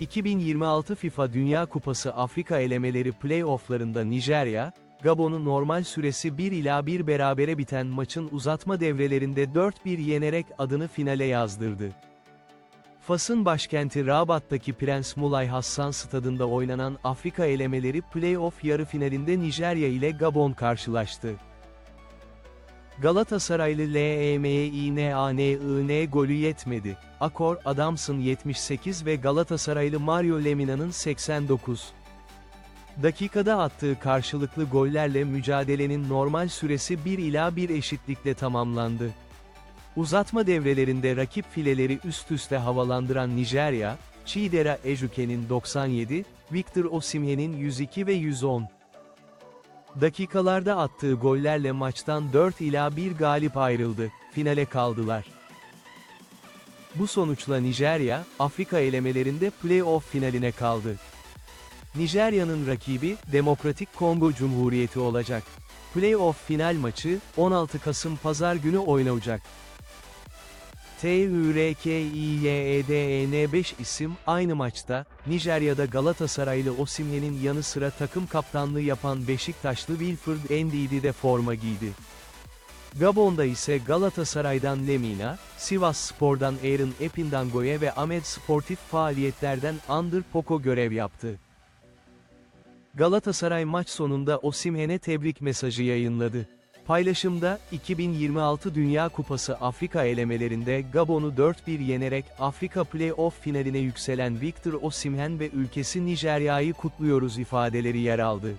2026 FIFA Dünya Kupası Afrika elemeleri play-off'larında Nijerya, Gabon'u normal süresi 1 ila 1 berabere biten maçın uzatma devrelerinde 4-1 yenerek adını finale yazdırdı. Fas'ın başkenti Rabat'taki Prens Mulay Hassan stadında oynanan Afrika elemeleri play-off yarı finalinde Nijerya ile Gabon karşılaştı. Galatasaraylı E LEMEINANIN golü yetmedi. Akor Adams'ın 78 ve Galatasaraylı Mario Lemina'nın 89. Dakikada attığı karşılıklı gollerle mücadelenin normal süresi 1 ila 1 eşitlikle tamamlandı. Uzatma devrelerinde rakip fileleri üst üste havalandıran Nijerya, Chidera Ejuke'nin 97, Victor Osimhen'in 102 ve 110. Dakikalarda attığı gollerle maçtan 4 ila 1 galip ayrıldı, finale kaldılar. Bu sonuçla Nijerya, Afrika elemelerinde play-off finaline kaldı. Nijerya'nın rakibi, Demokratik Kongo Cumhuriyeti olacak. Play-off final maçı, 16 Kasım Pazar günü oynanacak. TÜRKİYEDN 5 isim, aynı maçta, Nijerya'da Galatasaraylı Osimhen'in yanı sıra takım kaptanlığı yapan Beşiktaşlı Wilfred Ndidi de forma giydi. Gabon'da ise Galatasaray'dan Lemina, Sivas Spor'dan Aaron Epindangoye ve Ahmet Sportif faaliyetlerden Under Poko görev yaptı. Galatasaray maç sonunda Osimhen'e tebrik mesajı yayınladı. Paylaşımda, 2026 Dünya Kupası Afrika elemelerinde Gabon'u 4-1 yenerek Afrika Play-off finaline yükselen Victor Osimhen ve ülkesi Nijerya'yı kutluyoruz ifadeleri yer aldı.